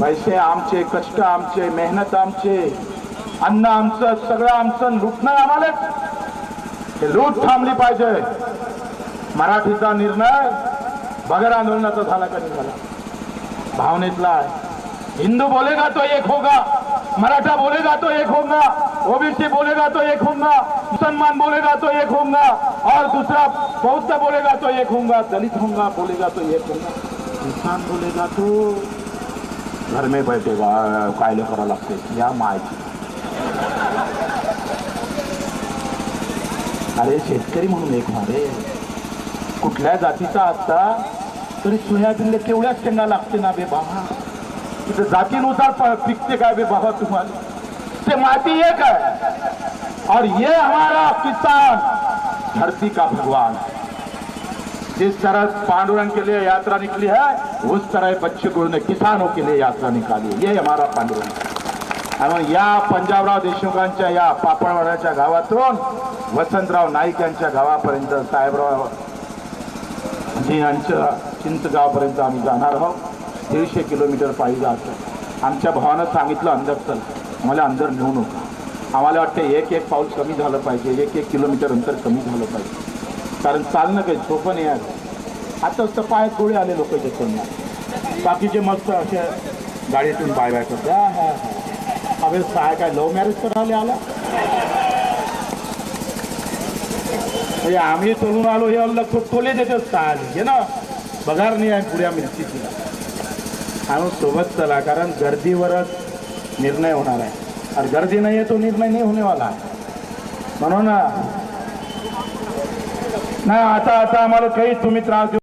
पैसे आमचे कष्ट आमचे मेहनत आमचे अन्न आमचं सगळं आमचं लुटणं आम्हाला? हे लूट थांबली पाहिजे. मराठीचा निर्णय बगर आंदोलनाचा झाला का नाही झाला? भावनेतला आहे. हिंदू बोलेगा तो एक होगा मराठा बोलेगा तो एक होगा ओबीसी बोलेगा तो एक होगा मुसलमान बोलेगा तो एक होगा और दूसरा बौद्ध बोलेगा तो एक होगा दलित होगा बोलेगा तो एक होगा इंसान बोलेगा तो धर्मे में बैठेगा कायले करावं लागते या मायची. अरे शेतकरी म्हणून एक मारे कुठल्या जातीचा असता तरी सोयाबीनला केवढ्या शेंगा लागते ना बे बाबा. तिथं जातीनुसार पिकते काय बे बाबा तुम्हाला? ते माती एक है और ये हमारा किसान धरती का भगवान. जिस तरह पांडुरंग के लिए यात्रा निकली है उस तरह बच्चे गुरु ने किसानों के लिए यात्रा निकाली। ये हमारा पांडुरंग। आणि या पंजाबराव देशमुखांच्या या पापडवाड्याच्या गावातून वसंतराव नाईक यांच्या गावापर्यंत साहेबराव जी यांच्या चिंचगावपर्यंत आम्ही जाणार आहोत. दीडशे किलोमीटर पायी असं आमच्या भावानं सांगितलं अंदर चल आम्हाला अंदर नेऊ नका. आम्हाला वाटतं एक एक पाऊल कमी झालं पाहिजे. एक एक किलोमीटर अंतर कमी झालं पाहिजे. कारण चालणं काही सोपं नाही आहे. आताच तर पायात गोळे आले लोक चालणार बाकीचे मस्त असे गाडीतून बाय बाय करते हा हा हा. अभे काय काय लव्ह मॅरेज करायला आला म्हणजे आम्ही चलून आलो हे अल्ल खोले देते साल घे ना पगार नाही आहे पुढ्या मिरचीची आणून सोबत चला कारण गर्दीवरच निर्णय होणार आहे. आणि गर्दी नाही आहे तो निर्णय नाही होणेवाला म्हणून नाही आता आता आम्हाला काहीच तुम्ही त्रास देऊ